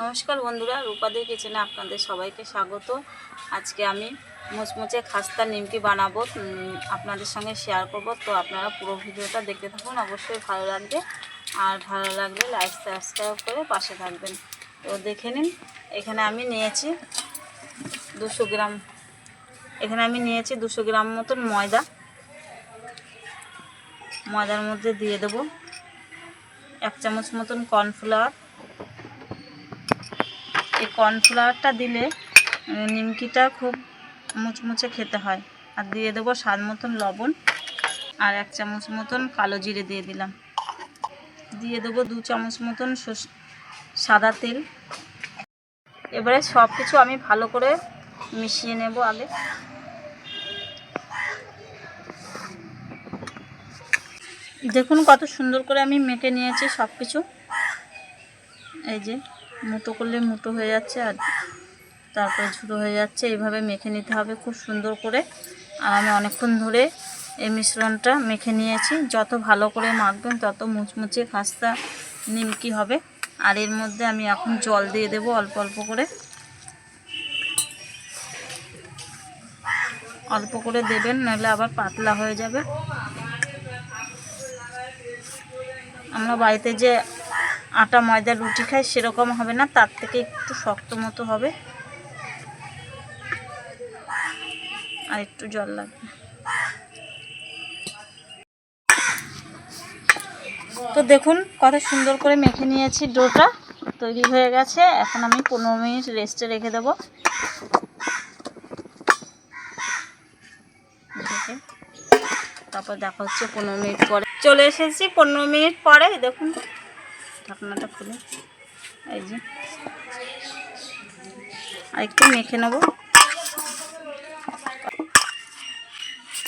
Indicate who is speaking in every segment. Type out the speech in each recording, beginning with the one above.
Speaker 1: নমস্কার বন্ধুরা, রূপাদের কিচেনে আপনাদের সবাইকে স্বাগত। আজকে আমি মুচমুচে খাস্তা নিমকি বানাবো আপনাদের সঙ্গে শেয়ার করব। তো আপনারা পুরো ভিডিওটা দেখতে থাকুন, অবশ্যই ভালো লাগবে। আর ভালো লাগলে লাইক সাবস্ক্রাইব করে পাশে থাকবেন। তো দেখে নিন, এখানে আমি নিয়েছি দুশো গ্রাম, এখানে আমি নিয়েছি দুশো গ্রাম মতন ময়দা। ময়দার মধ্যে দিয়ে দেবো এক চামচ মতন কর্নফ্লাওয়ার এই কর্নফ্লাওয়ারটা দিলে নিমকিটা খুব মুচমুচে খেতে হয়। আর দিয়ে দেবো স্বাদ মতন লবণ আর এক চামচ মতন কালো জিরে দিয়ে দিলাম। দিয়ে দেবো দু চামচ মতন সাদা তেল। এবারে সব কিছু আমি ভালো করে মিশিয়ে নেব আগে। দেখুন কত সুন্দর করে আমি মেখে নিয়েছি সব কিছু এই যে। মুটো করলে মুটো হয়ে যাচ্ছে আর তারপরে ঝুড়ো হয়ে যাচ্ছে। এইভাবে মেখে নিতে হবে খুব সুন্দর করে। আর আমি অনেকক্ষণ ধরে এই মিশ্রণটা মেখে নিয়েছি। যত ভালো করে মাখবেন তত মুচমুচে খাস্তা নিমকি হবে। আর এর মধ্যে আমি এখন জল দিয়ে দেবো অল্প অল্প করে। অল্প করে দেবেন, নাহলে আবার পাতলা হয়ে যাবে। আমরা বাড়িতে যে আটা, ময়দা, রুটি খাই, সেরকম হবে না। তার থেকে একটু শক্ত মতো হবে। আর একটু জল লাগবে। তো দেখুন, কত সুন্দর করে মেখে নিয়েছি ডোটা। তৈরি হয়ে গেছে। এখন আমি পনেরো মিনিট রেস্টে রেখে দেবো। তারপর দেখা হচ্ছে পনেরো মিনিট পরে। চলে এসেছি পনেরো মিনিট পরে। দেখুন ঢাকনাটা খুলে। এই যে। আর একটু মেখে নেব।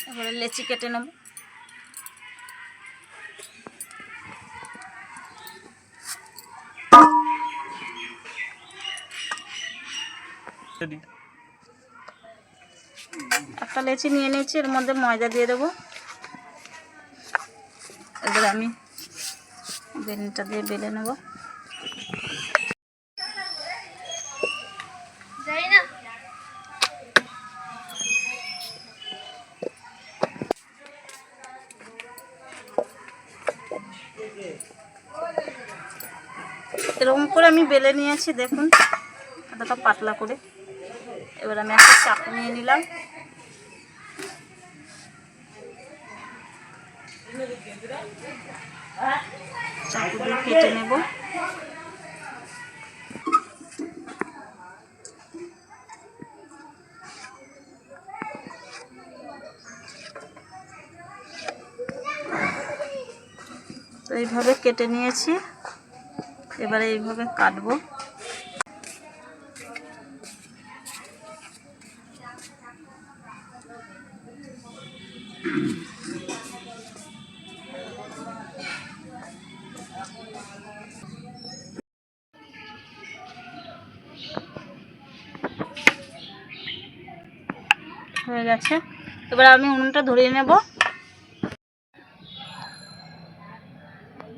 Speaker 1: তারপরে লেচি কেটে নেব। একটা লেচি নিয়ে নিয়েছি, এর মধ্যে ময়দা দিয়ে দেবো। এবার আমি বেলনিটা দিয়ে বেলে নেব। এরকম করে আমি বেলে নিয়েছি, দেখুন। এতটা পাতলা করে। এবার আমি একটা চাকু নিয়ে নিলাম। চাকু দিয়ে কেটে নেব। তো এইভাবে কেটে নিয়েছি। এবারে এইভাবে কাটবো। হয়ে গেছে। এবার আমি উনুনটা ধরিয়ে নেব।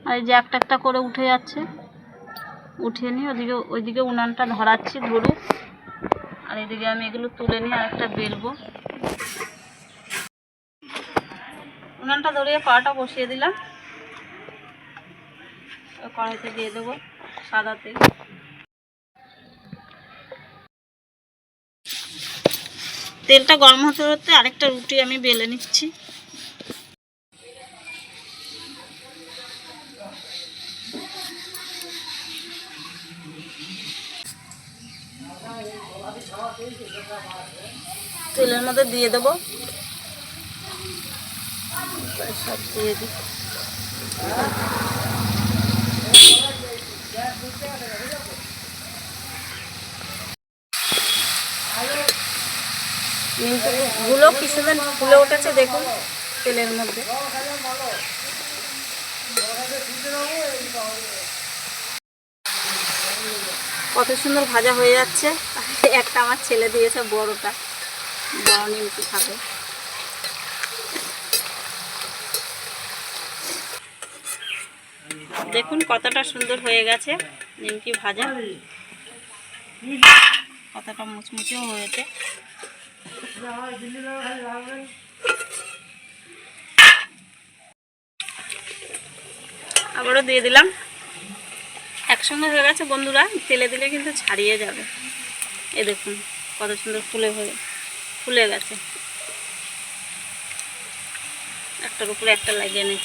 Speaker 1: আর এই যে একটা একটা করে উঠে যাচ্ছে। উঠিয়ে নিয়ে ওদিকে, ওইদিকে উনানটা ধরাচ্ছি ধরুক আর এদিকে আমি এগুলো তুলে নিয়ে আরেকটা বেলবো। উনানটা ধরিয়ে কড়াটা বসিয়ে দিলাম। কড়াইতে দিয়ে দেবো সাদা তেল তেলটা গরম হতে হতে আরেকটা রুটি আমি বেলে নিচ্ছি। তেলের মধ্যে দিয়ে দেবো। সব দিয়ে দিই। গুলো কিছুদিন ফুলে উঠেছে, দেখুন, তেলের মধ্যে। কত সুন্দর ভাজা হয়ে যাচ্ছে। একটা আমার ছেলে দিয়েছে বড়টা। বড় নিমকি খাবে। দেখুন কতটা সুন্দর হয়ে গেছে নিমকি ভাজা। কতটা মুচমুচেও হয়েছে। আবারও দিয়ে দিলাম। একসঙ্গে হয়ে গেছে বন্ধুরা, তেলে দিলে কিন্তু ছাড়িয়ে যাবে। এ দেখুন, কত সুন্দর ফুলে হয়ে, ফুলে গেছে। একটার উপরে একটা লাগিয়ে নেই।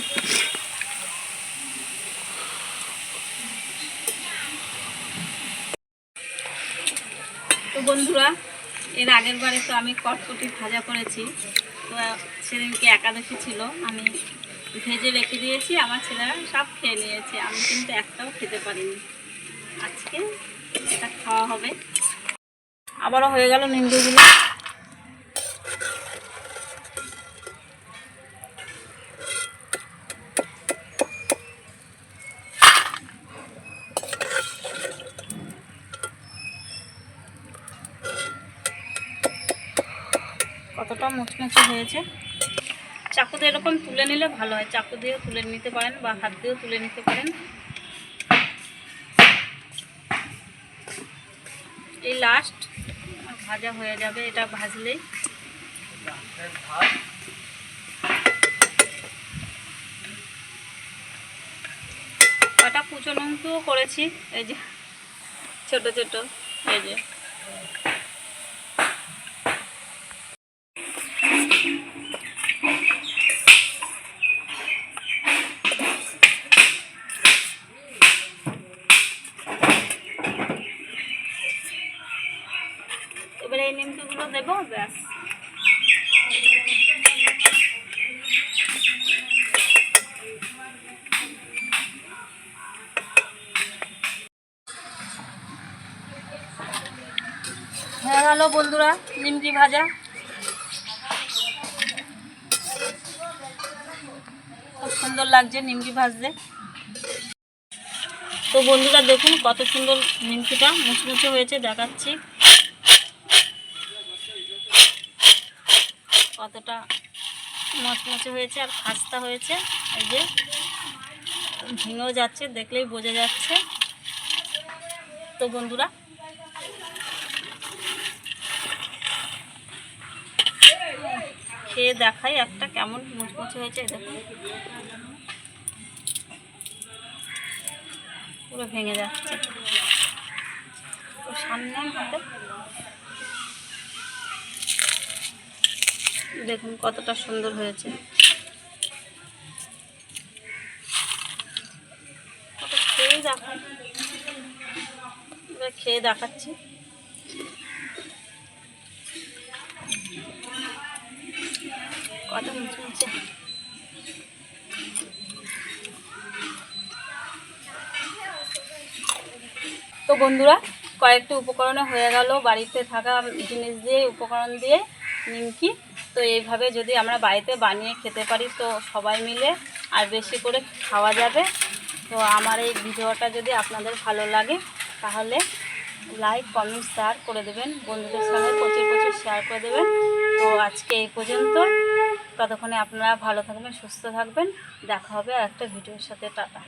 Speaker 1: তো বন্ধুরা এর আগের বারে তো আমি কটকটি ভাজা করেছি। তো সেদিনকে একাদশী ছিল, আমি ভেজে রেখে দিয়েছি, আমার ছেলেরা সব খেয়ে নিয়েছে। আমি কিন্তু একটাও খেতে পারিনি। আজকে এটা খাওয়া হবে। আবারও হয়ে গেল নিমকিগুলো কতটা মুচমুচে হয়েছে। চাকু দিয়ে এরকম তুলে নিলে ভালো হয়। চাকু দিয়েও তুলে নিতে পারেন বা হাত দিয়েও তুলে নিতে পারেন। এই লাস্ট ভাজা হয়ে যাবে এটা ভাজলেই কটা কুচো লঙ্কিও করেছি। এই যে ছোট ছোট, এই যে। এবারে এই নিমকিগুলো দেবো, ব্যাস। হয়ে গেল বন্ধুরা, নিমকি ভাজা। খুব সুন্দর লাগছে নিমকি ভাজতে। তো বন্ধুরা দেখুন কত সুন্দর নিমকিটা মুচমুচে হয়েছে, দেখাচ্ছি। কতটা মচমচে হয়েছে আর খাস্তা হয়েছে। এই যে ভেঙেও যাচ্ছে, দেখলেই বোঝা যাচ্ছে। তো বন্ধুরা, খেয়ে দেখাই একটা কেমন মুচমুচে হয়েছে দেখুন। পুরো ভেঙে যাচ্ছে। তো সামনে হাতে দেখুন কতটা সুন্দর হয়েছে। খেয়ে খেয়ে দেখাচ্ছি। তো বন্ধুরা, কয়েকটি উপকরণে হয়ে গেল বাড়িতে থাকা জিনিস দিয়ে, উপকরণ দিয়ে নিমকি। তো এইভাবে যদি আমরা বাড়িতে বানিয়ে খেতে পারি, তো সবাই মিলে আর বেশি করে খাওয়া যাবে। তো আমার এই ভিডিওটা যদি আপনাদের ভালো লাগে, তাহলে লাইক কমেন্ট শেয়ার করে দেবেন। বন্ধুদের সঙ্গে প্রচুর প্রচুর শেয়ার করে দেবেন। তো আজকে এই পর্যন্ত ততক্ষণে আপনারা ভালো থাকবেন, সুস্থ থাকবেন। দেখা হবে আর একটা ভিডিওর সাথে। টাটা।